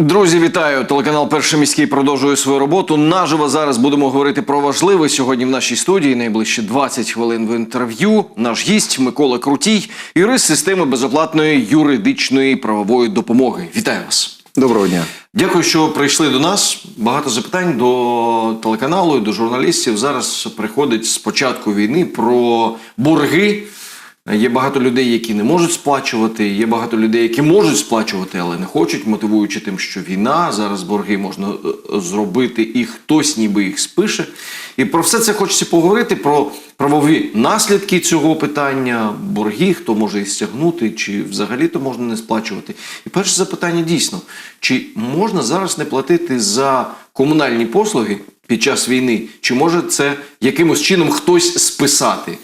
Друзі, вітаю! Телеканал Перший міський продовжує свою роботу. Наживо зараз будемо говорити про важливе сьогодні в нашій студії. Найближче 20 хвилин в інтерв'ю. Наш гість Микола Крутій, юрист системи безоплатної юридичної правової допомоги. Вітаю вас! Доброго дня. Дякую, що прийшли до нас. Багато запитань до телеканалу і до журналістів. Зараз приходить з початку війни про борги. Є багато людей, які не можуть сплачувати. Є багато людей, які можуть сплачувати, але не хочуть, мотивуючи тим, що війна зараз борги можна е, зробити, і хтось ніби їх спише. І про все це хочеться поговорити: про правові наслідки цього питання, борги, хто може їх стягнути, чи взагалі то можна не сплачувати. І перше запитання дійсно: чи можна зараз не платити за комунальні послуги під час війни, чи може це якимось чином хтось списати?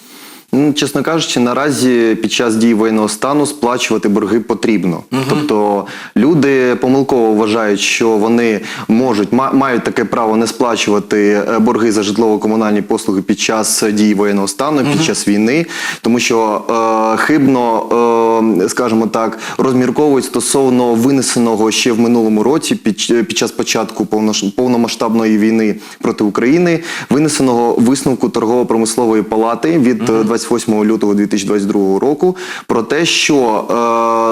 Ну, чесно кажучи, наразі під час дії воєнного стану сплачувати борги потрібно. Тобто люди помилково вважають, що вони можуть ма- мають таке право не сплачувати е, борги за житлово-комунальні послуги під час дії воєнного стану, під час війни, тому що е, хибно, е, скажімо так, розмірковують стосовно винесеного ще в минулому році під, під час початку повномасштабної війни проти України, винесеного висновку торгово-промислової палати від е, 28 лютого 2022 року про те, що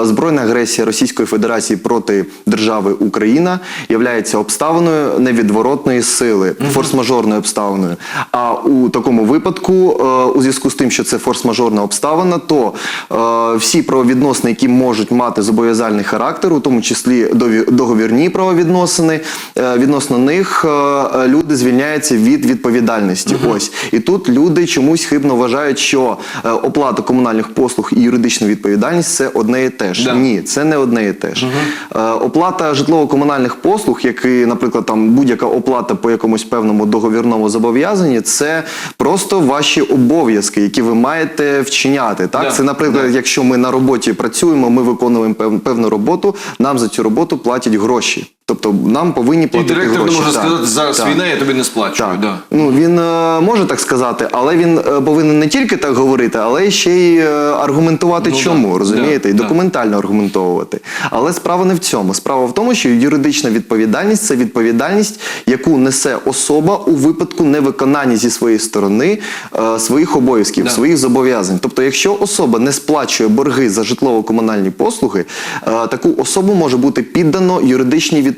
е, збройна агресія Російської Федерації проти держави Україна являється обставиною невідворотної сили, форс-мажорною обставиною. А у такому випадку, е, у зв'язку з тим, що це форс-мажорна обставина, то е, всі правовідносини, які можуть мати зобов'язальний характер, у тому числі договірні правовідносини, е, відносно них е, люди звільняються від відповідальності. Ось і тут люди чомусь хибно вважають, що е, оплата комунальних послуг і юридична відповідальність це одне і те ж. Да. Ні, це не одне і те ж. Е, Оплата житлово-комунальних послуг, як і, наприклад, там будь-яка оплата по якомусь певному договірному зобов'язанні, це просто ваші обов'язки, які ви маєте вчиняти. Так, Да. це, наприклад, якщо ми на роботі працюємо, ми виконуємо певну роботу, нам за цю роботу платять гроші. Тобто нам повинні І платити директор гроші. не може Так, сказати, зараз так. війна, я тобі не сплачую. Так. Да. Ну він е, може так сказати, але він е, повинен не тільки так говорити, але ще й е, аргументувати Ну, чому, да, розумієте, да, і да. документально аргументовувати. Але справа не в цьому. Справа в тому, що юридична відповідальність це відповідальність, яку несе особа у випадку невиконання зі своєї сторони е, своїх обов'язків, Да. своїх зобов'язань. Тобто, якщо особа не сплачує борги за житлово-комунальні послуги, е, таку особу може бути піддано юридичній відповідальності,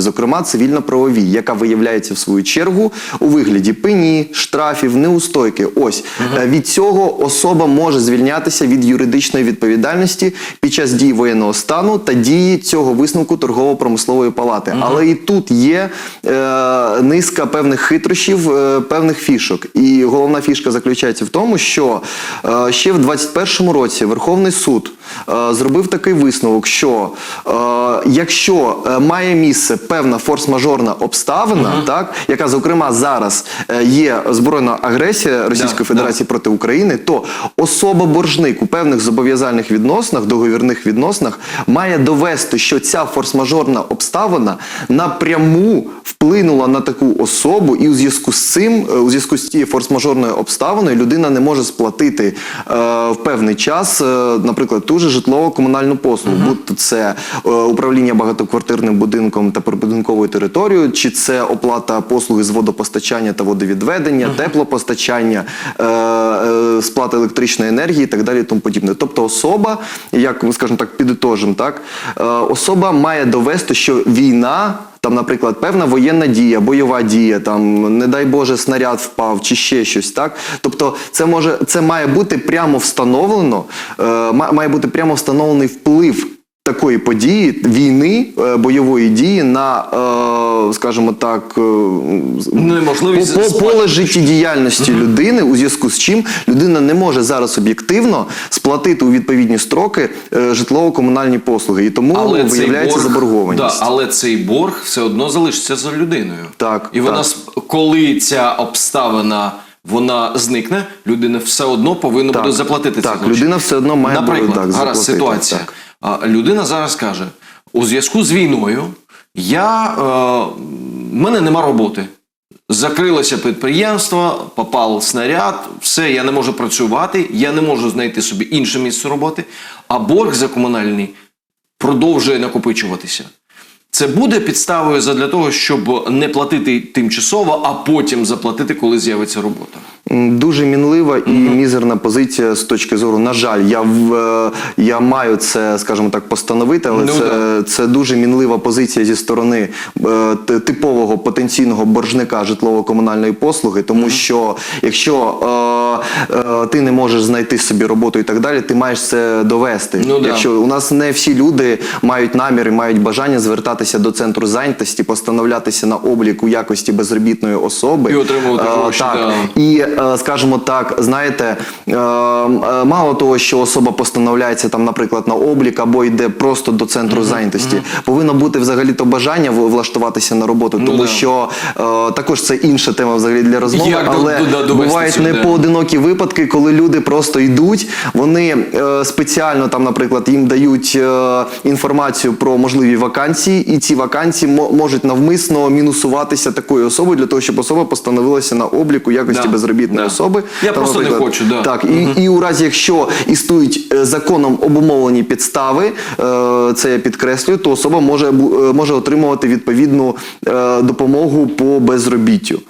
зокрема цивільно-правовій, яка виявляється в свою чергу у вигляді пені, штрафів, неустойки. Ось Е, від цього особа може звільнятися від юридичної відповідальності під час дії воєнного стану та дії цього висновку торгово-промислової палати. Але і тут є е, низка певних хитрощів, е, певних фішок. І головна фішка заключається в тому, що е, ще в 21-му році Верховний суд е, зробив такий висновок, що е, якщо е, має місце певна форс-мажорна обставина, так яка зокрема зараз е, є збройна агресія Російської Да, Федерації проти України, то особа боржник у певних зобов'язальних відносинах, договірних відносинах має довести, що ця форс-мажорна обставина напряму вплинула на таку особу, і у зв'язку з цим, е, у зв'язку з цією форс-мажорною обставиною, людина не може сплатити е, в певний час, е, наприклад, ту же житлово-комунальну послугу, будь-то це е, управління багатоквартирним будинком та прибудинковою територією, чи це оплата послуги з водопостачання та водовідведення, теплопостачання, е, е, сплата електричної енергії і так далі, і тому подібне. Тобто особа, як ми скажімо так, підітожимо, так е, особа має довести, що війна. Там, наприклад, певна воєнна дія, бойова дія, там, не дай Боже, снаряд впав чи ще щось, так? Тобто, це може це має бути прямо встановлено, е, ма- має бути прямо встановлений вплив такої події, війни, е, бойової дії на, е, скажімо так, е, по, по, поле життєдіяльності людини, у зв'язку з чим людина не може зараз об'єктивно сплатити у відповідні строки житлово-комунальні послуги, і тому виявляється заборгованість. Да, але цей борг все одно залишиться за людиною. Так, І вона, так. коли ця обставина вона зникне, людина все одно повинна Так, буде заплатити так, людина все одно має Наприклад, так, гаразд ситуація. так. Людина зараз каже: у зв'язку з війною я, е, в мене нема роботи. Закрилося підприємство, попав снаряд, все, я не можу працювати, я не можу знайти собі інше місце роботи, а борг за комунальний продовжує накопичуватися. Це буде підставою для того, щоб не платити тимчасово, а потім заплатити, коли з'явиться робота. Дуже мінлива і мізерна позиція з точки зору. На жаль, я в е, я маю це, скажімо так, постановити, але Ну, це, да. це дуже мінлива позиція зі сторони е, типового потенційного боржника житлово-комунальної послуги, тому що якщо е, е, ти не можеш знайти собі роботу і так далі, ти маєш це довести. Ну, да. Якщо у нас не всі люди мають намір і мають бажання звертатися до центру зайнятості, постановлятися на облік у якості безробітної особи І отримувати Е, Так. да. І, е, скажімо так, знаєте, е, е, мало того, що особа постановляється там, наприклад, на облік або йде просто до центру зайнятості, повинно бути взагалі-то бажання в- влаштуватися на роботу, Ну, тому да. що е, також це інша тема взагалі для розмови, Як але до- до- бувають не поодинокі випадки, коли люди просто йдуть, вони е, спеціально там, наприклад, їм дають е, інформацію про можливі вакансії, і ці вакансії мо- можуть навмисно мінусуватися такою особою для того, щоб особа постановилася на облік у якості Да, безробітної да. особи. Я просто не хочу, да. Так, і, і у разі, якщо існують е, законом обумовлені підстави, е, це я підкреслюю, то особа може, е, може отримувати відповідну допомогу по безробіттю.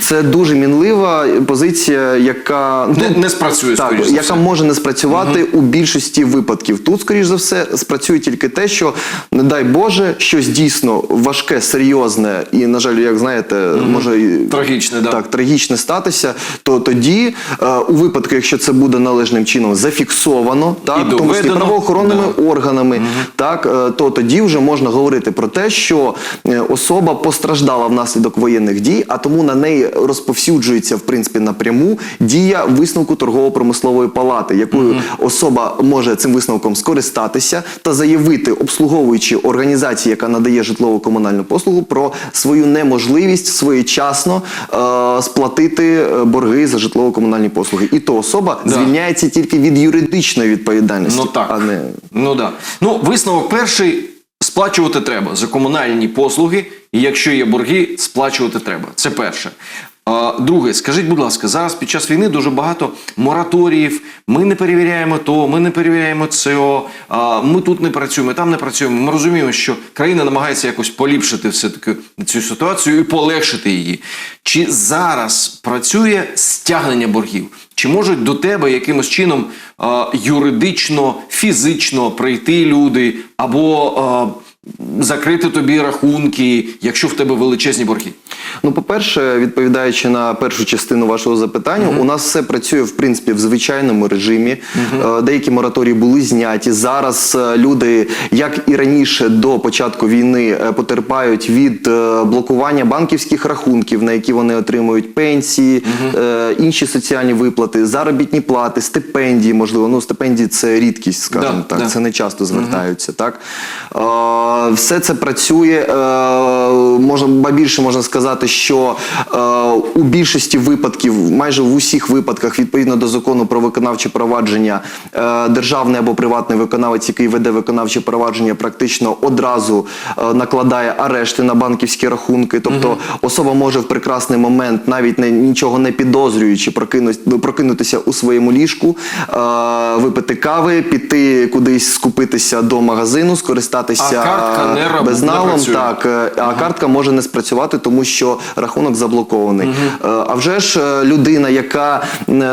Це дуже мінлива позиція, яка ну, Не, не спрацює, так, яка все. може не спрацювати у більшості випадків. Тут, скоріш за все, спрацює тільки те, що, не дай Боже, щось дійсно важке, серйозне і, на жаль, як знаєте, може і Трагічне, да. так, трагічне статися, то тоді, е, у випадку, якщо це буде належним чином зафіксовано, так, тому числі правоохоронними органами, так, е, то тоді вже можна говорити про те, що е, особа постраждала внаслідок воєнних дій, а тому на неї розповсюджується в принципі напряму дія висновку торгово-промислової палати, якою особа може цим висновком скористатися та заявити обслуговуючій організації, яка надає житлово-комунальну послугу, про свою неможливість своєчасно е, сплатити е, борги за житлово-комунальні послуги. І то особа Да. звільняється тільки від юридичної відповідальності, Ну так. а не Ну да. Ну, висновок перший сплачувати треба за комунальні послуги, і якщо є борги, сплачувати треба. Це перше. Друге, скажіть, будь ласка, зараз під час війни дуже багато мораторіїв. Ми не перевіряємо то, ми не перевіряємо це, ми тут не працюємо, там не працюємо. Ми розуміємо, що країна намагається якось поліпшити все таки цю ситуацію і полегшити її. Чи зараз працює стягнення боргів? Чи можуть до тебе якимось чином юридично, фізично прийти люди або закрити тобі рахунки, якщо в тебе величезні борги? Ну, по-перше, відповідаючи на першу частину вашого запитання, у нас все працює в принципі в звичайному режимі. Е, Деякі мораторії були зняті. Зараз е, люди, як і раніше до початку війни, е, потерпають від блокування банківських рахунків, на які вони отримують пенсії, е, інші соціальні виплати, заробітні плати, стипендії, можливо. Ну, стипендії це рідкість, скажімо Да, так. да. Це не часто звертаються. Так е, все це працює. Е, можна ба більше можна сказати, що е, у більшості випадків, майже в усіх випадках, відповідно до закону про виконавче провадження, е, державний або приватний виконавець, який веде виконавче провадження, практично одразу е, накладає арешти на банківські рахунки. Тобто особа може в прекрасний момент, навіть не нічого не підозрюючи, прокинутися у своєму ліжку, е, випити кави, піти кудись скупитися до магазину, скористатися А картка не раб- безналом. не. Так, е, а картка може не спрацювати, тому що рахунок заблокований. Угу. А вже ж е, людина, яка,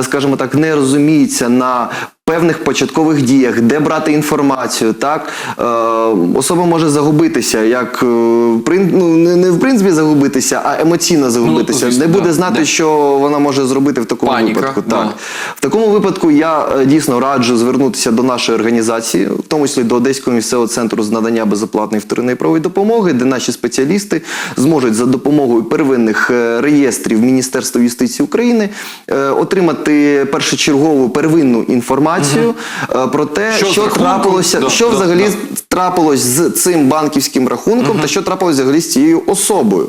скажімо так, не розуміється на певних початкових діях, де брати інформацію, так е, особа може загубитися, як е, прин- ну, не, не в принципі загубитися, а емоційно загубитися. Ну, звісно, не буде да, знати, да. що вона може зробити в такому Паніка, випадку. да. Так. В такому випадку я е, дійсно раджу звернутися до нашої організації, в тому числі до Одеського місцевого центру з надання безоплатної вторинної правової допомоги, де наші спеціалісти зможуть за допомогою первинних е, реєстрів Міністерства юстиції України е, отримати першочергову первинну інформацію е, про те, Що що, трапилося, Да, що да, взагалі да. трапилось з цим банківським рахунком та що трапилось взагалі з цією особою.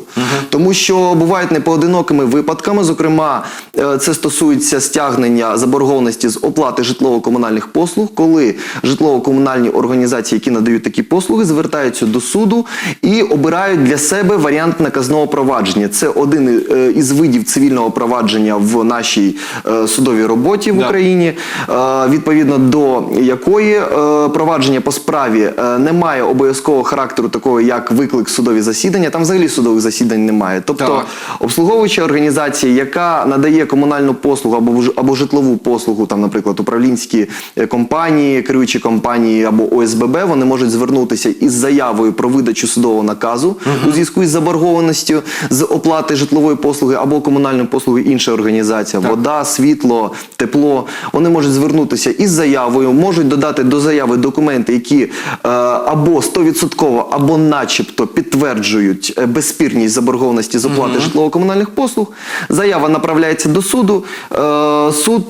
Тому що бувають непоодинокими випадками. Зокрема, е, це стосується стягнення заборгованості з оплати житлово-комунальних послуг, коли житлово-комунальні організації, які надають такі послуги, звертаються до суду і обирають для себе варіант наказного провадження. Це один е, із видів цивільного провадження в нашій судовій роботі в Да. Україні, відповідно до якої е, провадження по справі е, е, немає обов'язкового характеру такого, як виклик судові засідання. Там взагалі судових засідань немає. Тобто Так. обслуговуюча організація, яка надає комунальну послугу або або житлову послугу, там, наприклад, управлінські е, компанії, керуючі компанії або ОСББ, вони можуть звернутися із заявою про видачу судового наказу у зв'язку із заборгованістю з оплати житлової послуги або комунальної послуги інша організація, вода, світло, тепло. Вони можуть звернутися із заявою, можуть додати до заяви документи, які е, або 100% або начебто підтверджують е, безспірність заборгованості з оплати житлово-комунальних послуг. Заява направляється до суду. Е, суд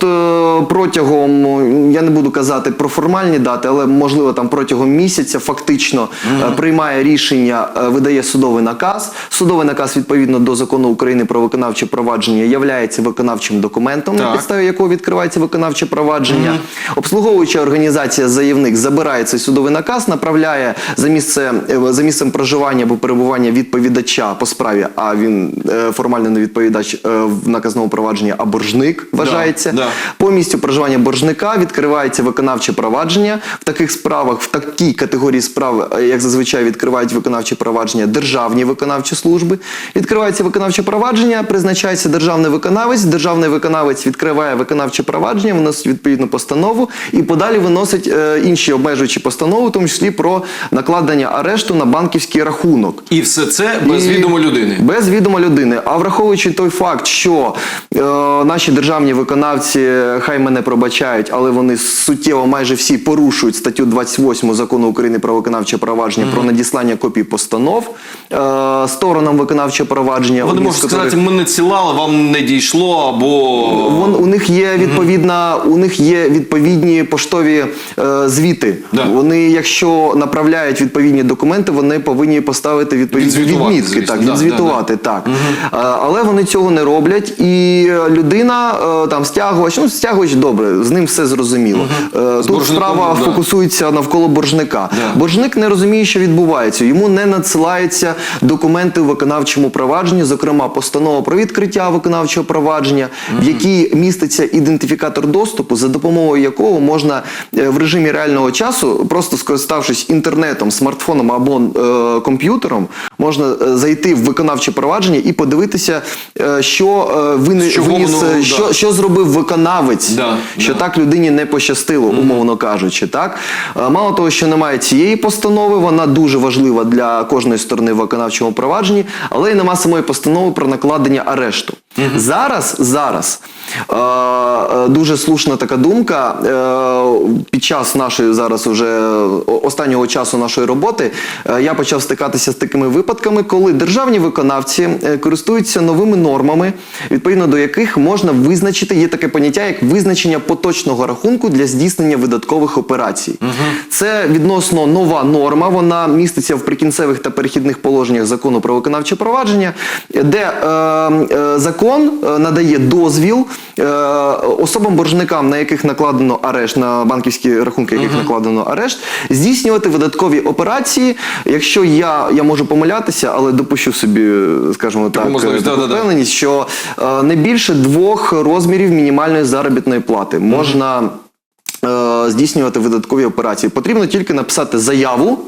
протягом, я не буду казати про формальні дати, але можливо там протягом місяця фактично приймає рішення, видає судовий наказ. Судовий наказ відповідно до закону України про виконавче провадження являється виконавчим документом, на підставі якого відкривається виконавче провадження. Обслуговуюча організація заявник забирає цей судовий наказ, направляє за місце е, за місцем проживання або перебування відповідача по справі. А він е, формально не відповідач е, в наказному провадженні, а боржник вважається. да. По місцю проживання боржника відкривається виконавче провадження. В таких справах, в такій категорії справ, як зазвичай відкривають виконавче провадження державні виконавчі служби. Відкривається виконавче провадження, призначається державний виконавець. Державний виконавець відкриває виконавче провадження, виносить відповідну постанову і подалі виносить е, інші обмежуючі постанови, в тому числі про накладення арешту на банківський рахунок. І все це без І- відома людини. Без відома людини. А враховуючи той факт, що е, наші державні виконавці, хай мене пробачають, але вони суттєво майже всі порушують статтю 28 закону України про виконавче провадження про надіслання копій постанов е, сторонам виконавчого провадження. Вони можуть з котрих- сказати, ми не цілали, вам не дійшло, або Вон у них є відповідна, у них є відповідні поштові е, звіти. Да. Вони, якщо направляють відповідні документи, вони повинні поставити відповідні відмітки, звісно. так Да, відзвітувати. Так Е, але вони цього не роблять, і людина е, там стягувач, ну стягувач добре, з ним все зрозуміло. Е, Тут боржником, справа да. фокусується навколо боржника. Да. Боржник не розуміє, що відбувається. Йому не надсилаються документи у виконавчому провадженні, зокрема постанова про відкриття виконавчого провадження, в якій міститься ідентифікатор доступу, за допомогою якого можна е, в режимі реального часу, просто скориставшись інтернетом, смартфоном або е, комп'ютером, можна е, зайти в виконавче провадження і подивитися, е, що е, вини- чого виніс, воно, е, да. що, що зробив виконавець, Да, що да. так людині не пощастило, умовно кажучи. Так Е, мало того, що немає цієї постанови, вона дуже важлива для кожної сторони в виконавчому провадженні, але й нема самої постанови про накладення арешту. Зараз, зараз е, е, дуже слушна така думка. Е, під час нашої зараз уже останнього часу нашої роботи е, я почав стикатися з такими випадками, коли державні виконавці е, користуються новими нормами, відповідно до яких можна визначити, є таке поняття, як визначення поточного рахунку для здійснення видаткових операцій. Це відносно нова норма, вона міститься в прикінцевих та перехідних положеннях закону про виконавче провадження, де е, е, закон е, надає дозвіл е, особам боржникам, на яких накладено арешт, на банківські рахунки, яких накладено арешт, здійснювати видаткові операції. Якщо я, я можу помилятися, але допущу собі, скажімо так, е, впевненість, що не більше двох розмірів мінімальної заробітної плати можна е, здійснювати видаткові операції. Потрібно тільки написати заяву.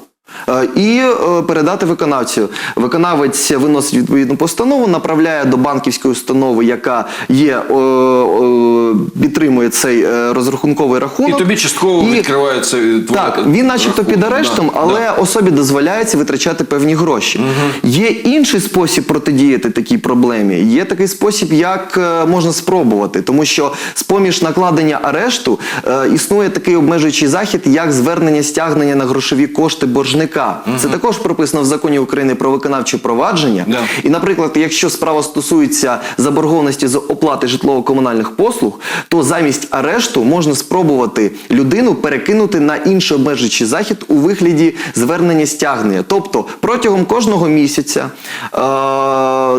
Е, І е, передати виконавцю. Виконавець виносить відповідну постанову, направляє до банківської установи, яка є е, е, підтримує цей розрахунковий і тобі частково І- відкривається так, він начебто рахунок. під арештом, Да, але да. особі дозволяється витрачати певні гроші. Є інший спосіб протидіяти такій проблемі. Є такий спосіб, як можна спробувати, тому що з-поміж накладення арешту е, існує такий обмежуючий захід, як звернення стягнення на грошові кошти боржника. Це також прописано в законі України про виконавче провадження. Да. І, наприклад, якщо справа стосується заборгованості з оплати житлово-комунальних послуг, то замість арешту можна спробувати людину перекинути на інший обмежуючий захід у вигляді звернення стягнення. Тобто протягом кожного місяця е-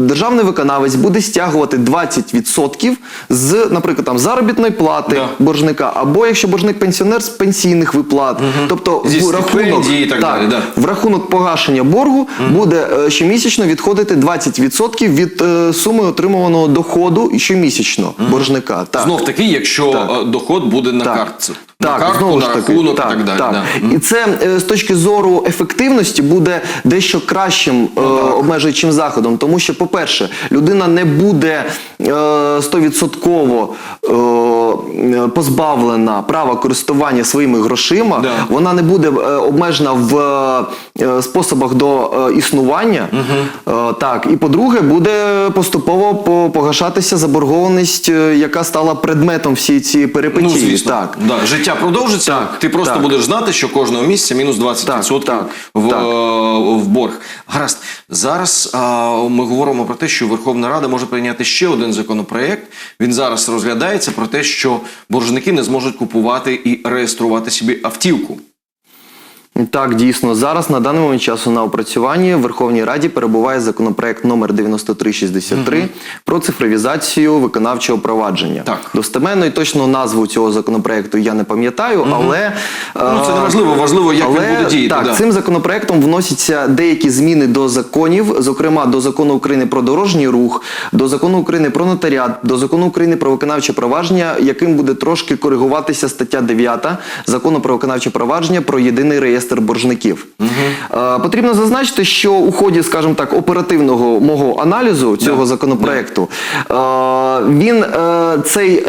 державний виконавець буде стягувати 20% з, наприклад, там заробітної плати Да. боржника, або якщо боржник пенсіонер з пенсійних виплат. Тобто в рахунок і так далі, да. в рахунок погашення боргу буде е, щомісячно відходити 20% від е, суми отримуваного доходу щомісячно боржника. Так. Знов таки, якщо Так. е, доход буде на Так. картці. На картку, знову ж таки, рахунок і так далі. Да. І це е, з точки зору ефективності буде дещо кращим Ну, е, обмежуючим заходом, тому що, по-перше, людина не буде е, стовідсотково е, позбавлена права користування своїми грошима. Да. Вона не буде е, обмежена в е, способах до е, існування. Е, так, і по-друге, буде поступово погашатися заборгованість, е, яка стала предметом всієї цієї перипетії. Ну, звісно, Так. Да. життя продовжиться. Так, Ти просто так. будеш знати, що кожного місяця мінус 20% Так, так, в, так. е, в борг. Гаразд, зараз а, ми говоримо про те, що Верховна Рада може прийняти ще один законопроект. Він зараз розглядається про те, що боржники не зможуть купувати і реєструвати собі автівку. Так, дійсно, зараз на даний момент часу на опрацюванні в Верховній Раді перебуває законопроект номер 9363 про цифровізацію виконавчого провадження. Так. Достеменно і точну назву цього законопроекту я не пам'ятаю, але Ну, це не е, важливо, важливо, як але, він буде діяти. Так, да. цим законопроектом вносяться деякі зміни до законів, зокрема до закону України про дорожній рух, до закону України про нотаріат, до закону України про виконавче провадження, яким буде трошки коригуватися стаття 9 закону про виконавче провадження про єдиний реєстр боржників. Е, потрібно зазначити, що у ході, скажімо так, оперативного мого аналізу цього Да, законопроекту е, він е, цей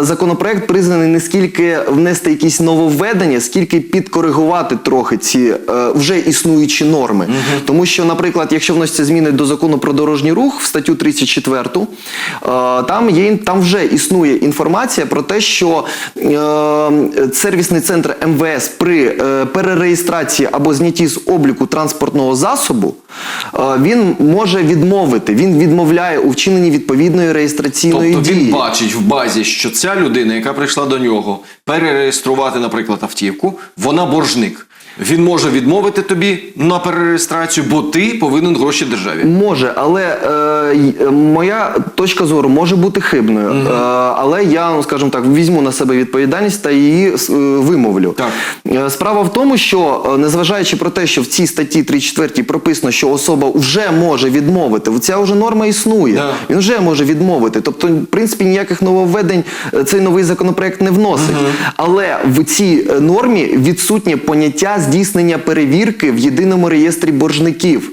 законопроект признаний не скільки внести якісь нововведення, скільки підкоригувати трохи ці вже існуючі норми. Тому що, наприклад, якщо вносяться зміни до закону про дорожній рух в статтю 34, е, там є там вже існує інформація про те, що сервісний центр МВС при е, перереєстрації або знятті з обліку транспортного засобу е, він може відмовити. Він відмовляє у вчиненні відповідної реєстраційної Тобто дії. він бачить в базі, що ця людина, яка прийшла до нього, перереєструвати, наприклад, автівку, вона боржник. Він може відмовити тобі на перереєстрацію, бо ти повинен гроші державі. Може, але е, е, моя точка зору може бути хибною. Е, але я, ну, скажімо так, візьму на себе відповідальність та її е, вимовлю. Так. Е, Справа в тому, що е, незважаючи про те, що в цій статті 34 прописано, що особа вже може відмовити, ця вже норма існує. Да. Він вже може відмовити. Тобто, в принципі, ніяких нововведень цей новий законопроект не вносить. Але в цій нормі відсутнє поняття здійснення перевірки в єдиному реєстрі боржників.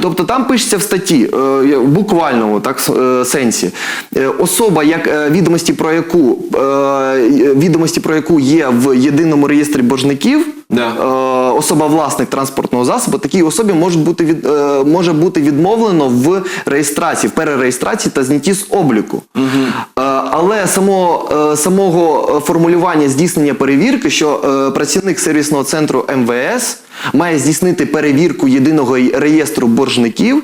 Тобто там пишеться в статті, е, в буквальному так, е, сенсі, е, особа, як е, відомості про яку е, відомості про яку є в єдиному реєстрі боржників. Да. Е, особа власник транспортного засобу, такій особі може бути від е, може бути відмовлено в реєстрації, в перереєстрації та знятті з обліку. Е, але само, е, самого е, формулювання здійснення перевірки, що е, працівник сервісного центру МВС має здійснити перевірку єдиного реєстру боржників.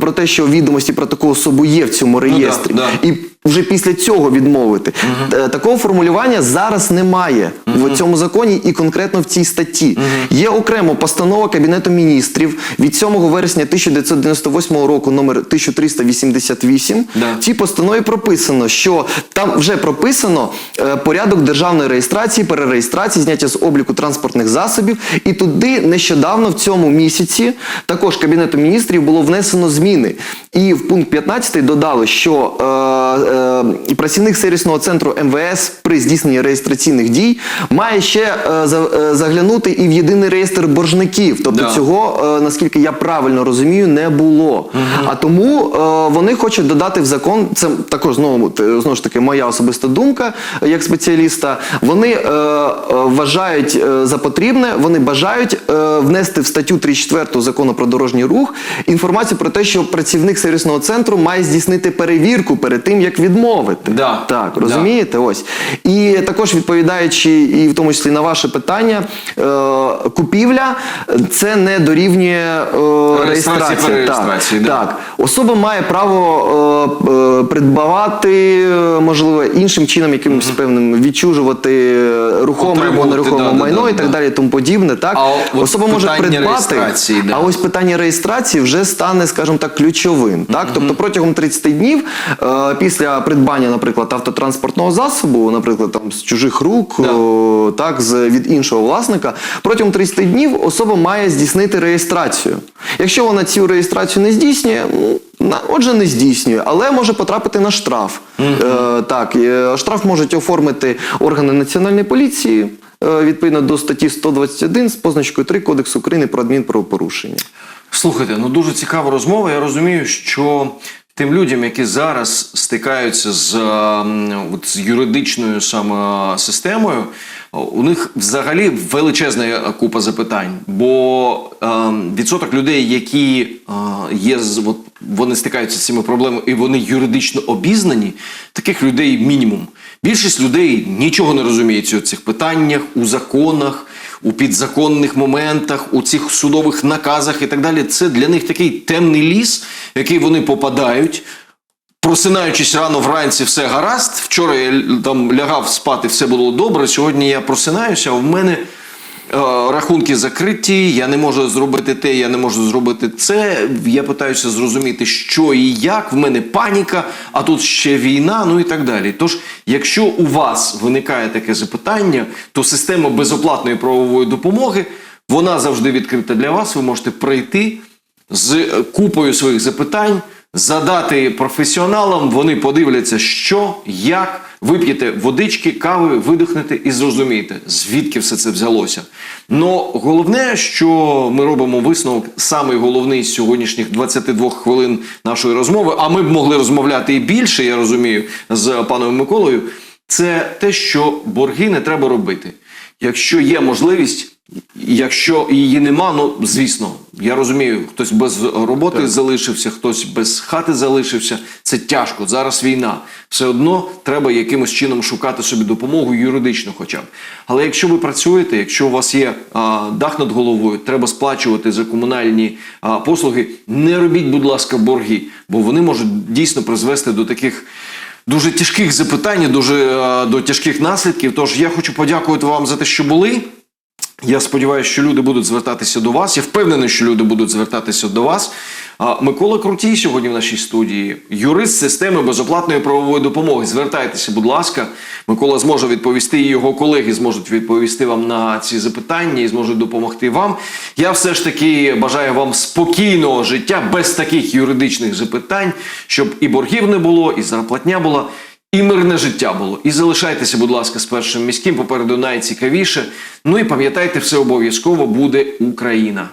Про те, що відомості про таку особу є в цьому Ну да, реєстрі, да. і вже після цього відмовити. Е, Такого формулювання зараз немає в цьому законі і конкретно в цій статті. Є окремо постанова Кабінету міністрів від 7 вересня 1998 року номер 1388. Да. В цій постанові прописано, що там вже прописано е, порядок державної реєстрації, перереєстрації, зняття з обліку транспортних засобів. І туди нещодавно в цьому місяці також Кабінетом міністрів було внесено зміни. І в пункт 15 додали, що е, е, працівник сервісного центру МВС при здійсненні реєстраційних дій має ще е, е, заглянути і в єдиний реєстр боржників. Тобто Да. цього, е, наскільки я правильно розумію, не було. А тому е, вони хочуть додати в закон. Це також знову знову ж таки моя особиста думка як спеціаліста. Вони е, е, вважають е, за потрібне, вони бажають е, внести в статтю 34 закону про дорожній рух інформацію про те, що працівник сервісного центру має здійснити перевірку перед тим, як відмовити. Да. Так, Да. розумієте? Ось. І також відповідаючи, і в тому числі на ваше питання, е, купівля це не дорівнює е, реєстрації. так, да. так. Особа має право е, е, придбавати, е, можливо, іншим чином, якимось певним відчужувати е, рухоме або нерухоме да, да, майно да, і так да. далі, тому подібне. Так? А Особа може придбати, да. а ось питання реєстрації вже стане, скажімо так, ключовим. Так? Тобто протягом 30 днів е, після придбання, наприклад, автотранспортного засобу, наприклад, там з чужих рук, Да. о, так, з, від іншого власника, протягом 30 днів особа має здійснити реєстрацію. Якщо вона цю реєстрацію не здійснює, на- отже, не здійснює, але може потрапити на штраф. Е, так, е, штраф можуть оформити органи національної поліції. е, відповідно до статті 121 з позначкою 3 Кодексу України про адмінправопорушення. Слухайте, ну дуже цікава розмова. Я розумію, що тим людям, які зараз стикаються з, ем, от, з юридичною саме системою, у них взагалі величезна купа запитань. Бо ем, відсоток людей, які е, є от, вони стикаються з цими проблемами і вони юридично обізнані, таких людей мінімум. Більшість людей нічого не розуміють у цих питаннях, у законах, у підзаконних моментах, у цих судових наказах і так далі. Це для них такий темний ліс, в який вони попадають. Просинаючись рано вранці, все гаразд. Вчора я там лягав спати, все було добре. Сьогодні я просинаюся, а в мене рахунки закриті, я не можу зробити те, я не можу зробити це. Я питаюся зрозуміти, що і як. В мене паніка, а тут ще війна, ну і так далі. Тож, якщо у вас виникає таке запитання, то система безоплатної правової допомоги вона завжди відкрита для вас. Ви можете прийти з е, купою своїх запитань, задати професіоналам, вони подивляться, що, як, вип'єте водички, кави, видихнете і зрозумієте, звідки все це взялося. Но головне, що ми робимо висновок, самий головний з сьогоднішніх 22 хвилин нашої розмови, а ми б могли розмовляти і більше, я розумію, з паном Миколою, це те, що борги не треба робити. Якщо є можливість, якщо її нема, ну звісно, я розумію, хтось без роботи залишився, хтось без хати залишився. Це тяжко. Зараз війна. Все одно треба якимось чином шукати собі допомогу юридично, хоча б. Але якщо ви працюєте, якщо у вас є а, дах над головою, треба сплачувати за комунальні а, послуги. Не робіть, будь ласка, борги, бо вони можуть дійсно призвести до таких дуже тяжких запитань, дуже до тяжких наслідків. Тож я хочу подякувати вам за те, що були. Я сподіваюся, що люди будуть звертатися до вас. Я впевнений, що люди будуть звертатися до вас. Микола Крутій сьогодні в нашій студії, юрист системи безоплатної правової допомоги. Звертайтеся, будь ласка. Микола зможе відповісти, і його колеги зможуть відповісти вам на ці запитання і зможуть допомогти вам. Я все ж таки бажаю вам спокійного життя без таких юридичних запитань, щоб і боргів не було, і зарплатня була. І мирне життя було. І залишайтеся, будь ласка, з першим міським. Попереду найцікавіше. Ну і пам'ятайте, все обов'язково буде Україна.